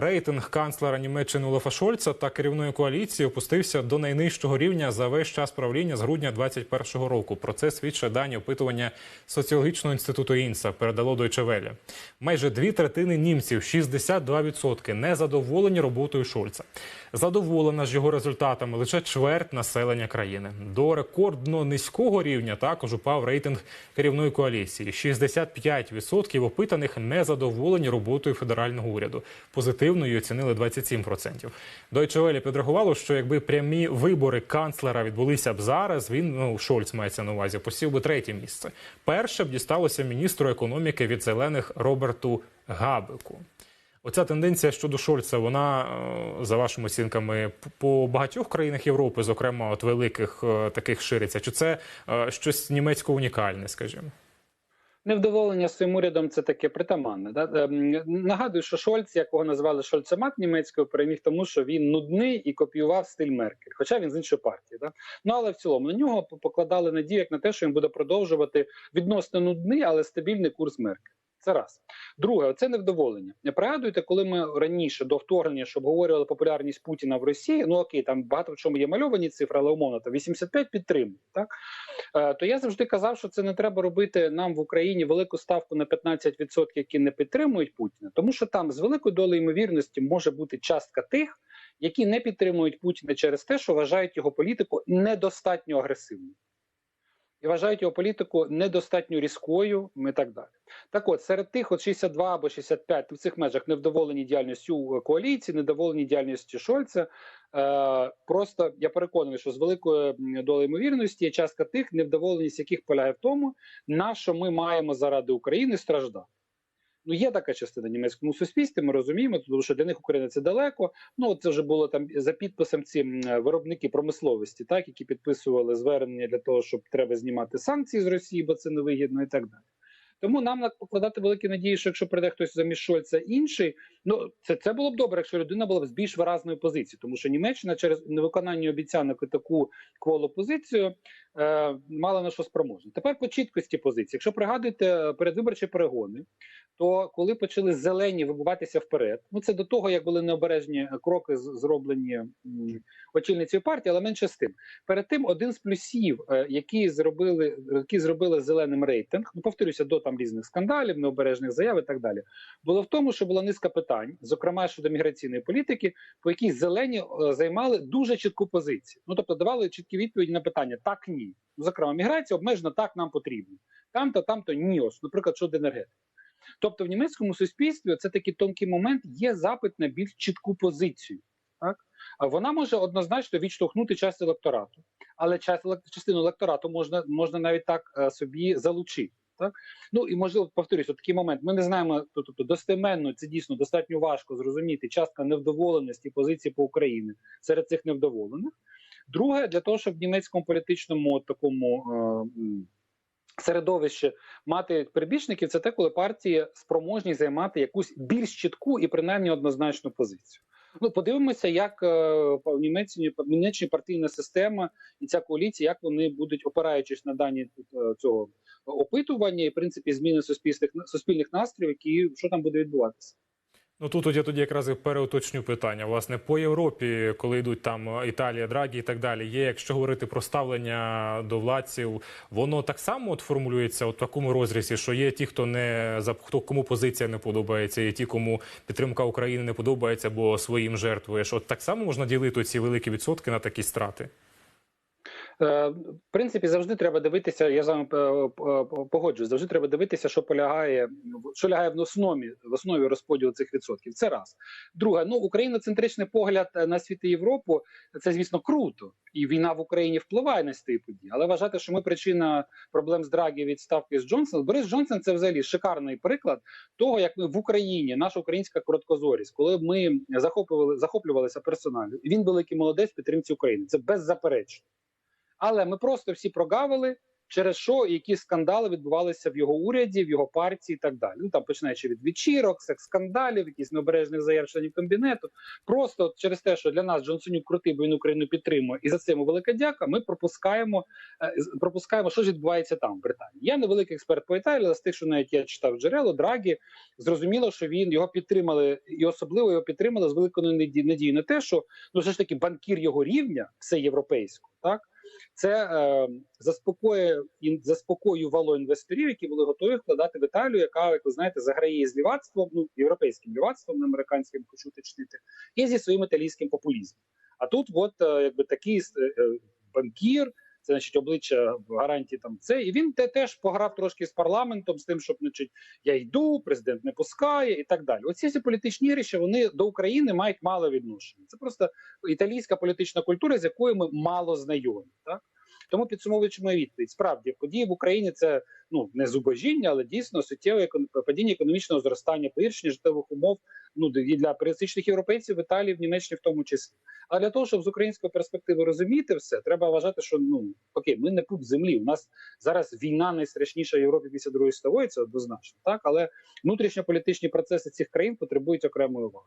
Рейтинг канцлера Німеччини Олафа Шольца та керівної коаліції опустився до найнижчого рівня за весь час правління з грудня 2021 року. Про це свідчать дані опитування соціологічного інституту Інса передало Deutsche Welle. Майже дві третини німців, 62%, не задоволені роботою Шольца. Задоволена ж його результатами лише чверть населення країни. До рекордно низького рівня також упав рейтинг керівної коаліції. 65% опитаних не задоволені роботою федерального уряду. Позитивно її оцінили 27%. Deutsche Welle підрахувало, що якби прямі вибори канцлера відбулися б зараз, він ну Шольц мається на увазі, посів би третє місце. Перше б дісталося міністру економіки від зелених Роберту Габеку. Оця тенденція щодо Шольца, вона е, за вашими оцінками по багатьох країнах Європи, зокрема от великих е, таких шириться. Чи це е, щось німецько унікальне, скажімо? Невдоволення своїм урядом це таке притаманне. Да? Ем, Нагадую, що Шольц, якого назвали Шольцемат німецькою, переміг тому, що він нудний і копіював стиль Меркель, хоча він з іншої партії. Да? Ну але в цілому на нього покладали надію як на те, що він буде продовжувати відносно нудний, але стабільний курс Меркель. Це раз. Друге, це невдоволення. Не пригадуєте, коли ми раніше до вторгнення, що обговорювали популярність Путіна в Росії, ну окей, там багато в чому є мальовані цифри, але умовно то 85 підтримують. Так Е, то я завжди казав, що це не треба робити нам в Україні велику ставку на 15%, які не підтримують Путіна, тому що там з великою долею ймовірності може бути частка тих, які не підтримують Путіна через те, що вважають його політику недостатньо агресивною. І вважають його політику недостатньо різкою і так далі. Так от, серед тих от 62 або 65 в цих межах невдоволені діяльністю коаліції, недоволені діяльністю Шольца. Е, просто я переконаний, що з великою долею ймовірності є частка тих, невдоволеність яких полягає в тому, на що ми маємо заради України страждати. Ну, є така частина німецькому суспільстві, ми розуміємо, тому що для них Україна це далеко. Ну, це вже було там за підписом ці виробники промисловості, так, які підписували звернення для того, щоб треба знімати санкції з Росії, бо це невигідно і так далі. Тому нам покладати великі надії, що якщо прийде хтось замість Шольца інший, ну це, це було б добре, якщо людина була б з більш виразною позицією, тому що Німеччина через невиконання обіцянок і таку кволу позицію е, мала на що спроможна. Тепер по чіткості позиції. Якщо пригадуєте передвиборчі перегони, то коли почали зелені вибиватися вперед, ну це до того, як були необережні кроки зроблені м, очільницею партії, але менше з тим. Перед тим один з плюсів, е, які зробили, які зробили зеленим рейтинг, ну повторюся, до там різних скандалів, необережних заяв і так далі, було в тому, що була низка питань, зокрема щодо міграційної політики, по якій зелені е, займали дуже чітку позицію. Ну тобто давали чіткі відповіді на питання так, ні. Ну, зокрема, міграція обмежена так нам потрібно. Там-то, там-то ні. Ось, наприклад, щодо енергетики. Тобто в німецькому суспільстві це такий тонкий момент, є запит на більш чітку позицію. Так? А вона може однозначно відштовхнути частину електорату, але частину електорату можна, можна навіть так е, собі залучити. Так? Ну і можливо, повторюсь, такий момент. Ми не знаємо, то- тобто достеменно це дійсно достатньо важко зрозуміти частка невдоволеності позиції по Україні серед цих невдоволених. Друге, для того, щоб в німецькому політичному такому е, середовищі мати прибічників, це те, коли партії спроможні займати якусь більш чітку і принаймні однозначну позицію. Ну, подивимося, як е, в Німеччині, в Німеччині партійна система і ця коаліція, як вони будуть опираючись на дані е, цього опитування і в принципі зміни суспільних суспільних настроїв, які що там буде відбуватися. Ну тут от я тоді якраз і переуточню питання. Власне, по Європі, коли йдуть там Італія, Драгі і так далі, є, якщо говорити про ставлення до владців, воно так само от формулюється у такому розрізі, що є ті, хто не за хто кому позиція не подобається, є ті, кому підтримка України не подобається, бо своїм жертвуєш. От так само можна ділити ці великі відсотки на такі страти. Е, В принципі, завжди треба дивитися. Я з вами е, е, погоджуюсь, Завжди треба дивитися, що полягає, що лягає в основі в основі розподілу цих відсотків. Це раз. Друге, ну україноцентричний погляд на світ і Європу це звісно круто, і війна в Україні впливає на ці події. Але вважати, що ми причина проблем з Драгі відставки з Джонсоном. Борис Джонсон це взагалі шикарний приклад того, як ми в Україні, наша українська короткозорість, коли ми захоплювали захоплювалися персонально, і він великий молодець підтримці України. Це беззаперечно. Але ми просто всі прогавили, через що які скандали відбувалися в його уряді, в його партії і так далі. Ну там починаючи від вечірок, секс-скандалів, якісь необережних заяв членів кабінету. Просто через те, що для нас Джонсонюк крутий, бо він Україну підтримує, і за це йому велика дяка. Ми пропускаємо е, пропускаємо, що ж відбувається там в Британії. Я не великий експерт по Італії, але з тих, що навіть я читав джерело, Драгі, зрозуміло, що він його підтримали, і особливо його підтримали з великою наді- надією на те, що ну все ж таки банкір його рівня, всеєвропейського, так це е, заспокоює заспокоювало інвесторів, які були готові вкладати в Італію, яка, як ви знаєте, заграє з лівацтвом, ну європейським лівацтвом, не американським, хочу уточнити, і зі своїм італійським популізмом. А тут, от е, якби такий е, е, банкір. Це значить обличчя гарантії там це, і він те теж пограв трошки з парламентом, з тим, щоб значить, я йду, президент не пускає і так далі. Оці всі політичні ігрища вони до України мають мало відношення. Це просто італійська політична культура, з якою ми мало знайомі. Так тому підсумовуючи мою відповідь, справді події в Україні це ну не зубожіння, але дійсно суттєве падіння економічного зростання, погіршення житлових умов. Ну і для пересічних європейців в Італії, в Німеччині в тому числі. А для того, щоб з української перспективи розуміти все, треба вважати, що ну окей, ми не пуп землі. У нас зараз війна найстрашніша в Європі після другої світової, це однозначно, так але внутрішньополітичні процеси цих країн потребують окремої уваги.